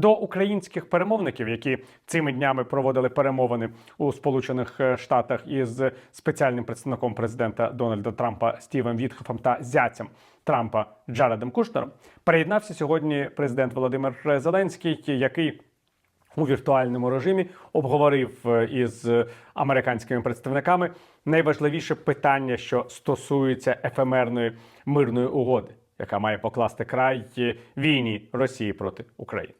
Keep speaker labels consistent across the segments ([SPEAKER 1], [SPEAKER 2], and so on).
[SPEAKER 1] до українських перемовників, які цими днями проводили перемовини у Сполучених е, Штатах із спеціальним представником президента Дональда Трампа Стівом Вітхофом та зятям Трампа Джаредом Кушнером, приєднався сьогодні президент Володимир Зеленський, який у віртуальному режимі обговорив е, із американськими представниками найважливіше питання, що стосується ефемерної мирної угоди, яка має покласти край е, війні Росії проти України.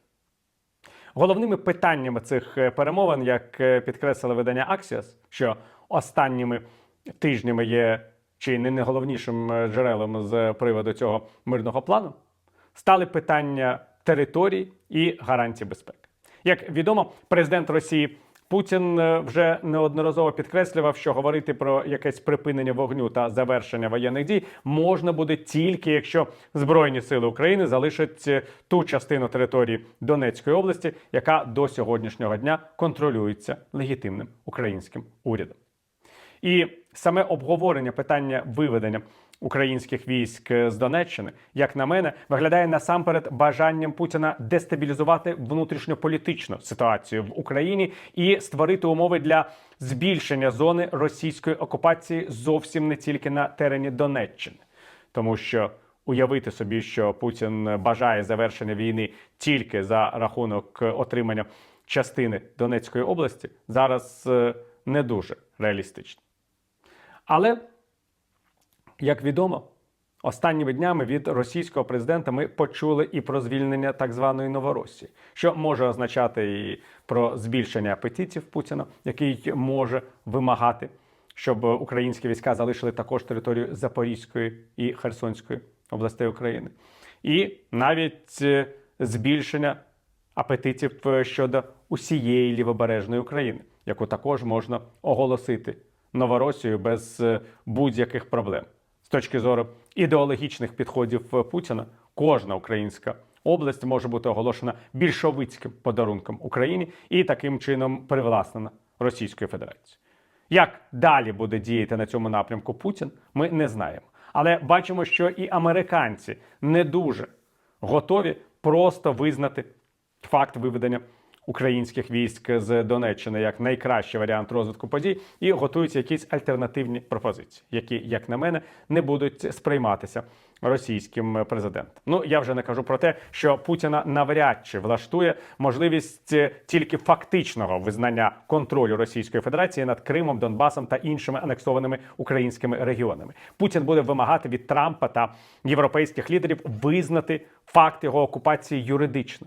[SPEAKER 1] Головними питаннями цих е, перемовин, як підкреслили видання Axios, що останніми тижнями є чи не найголовнішим е, джерелом з приводу цього мирного плану, стали питання територій і гарантій безпеки. Як відомо, президент Росії Путін е, вже неодноразово підкреслював, що говорити про якесь припинення вогню та завершення воєнних дій можна буде тільки якщо Збройні сили України залишать е, ту частину території Донецької області, яка до сьогоднішнього дня контролюється легітимним українським урядом. І саме обговорення питання виведення українських військ з Донеччини, як на мене, виглядає насамперед бажанням Путіна дестабілізувати внутрішньополітичну ситуацію в Україні і створити умови для збільшення зони російської окупації зовсім не тільки на терені Донеччини, тому що уявити собі, що Путін бажає завершення війни тільки за рахунок отримання частини Донецької області, зараз е, не дуже реалістично. Але, як відомо, останніми днями від російського президента ми почули і про звільнення так званої Новоросії, що може означати і про збільшення апетитів Путіна, який може вимагати, щоб українські війська залишили також територію Запорізької і Херсонської областей України, і навіть е, збільшення апетитів е, щодо усієї лівобережної України, яку також можна оголосити Новоросію без е, будь-яких проблем. З точки зору ідеологічних підходів е, Путіна, кожна українська область може бути оголошена більшовицьким подарунком Україні і таким чином привласнена Російською Федерацією. Як далі буде діяти на цьому напрямку Путін, ми не знаємо. Але бачимо, що і американці не дуже готові просто визнати факт виведення українських військ з Донеччини як найкращий варіант розвитку подій, і готуються якісь альтернативні пропозиції, які, як на мене, не будуть сприйматися російським президентом. Ну я вже не кажу про те, що Путіна навряд чи влаштує можливість тільки фактичного визнання контролю Російської Федерації над Кримом, Донбасом та іншими анексованими українськими регіонами. Путін буде вимагати від Трампа та європейських лідерів визнати факт його окупації юридично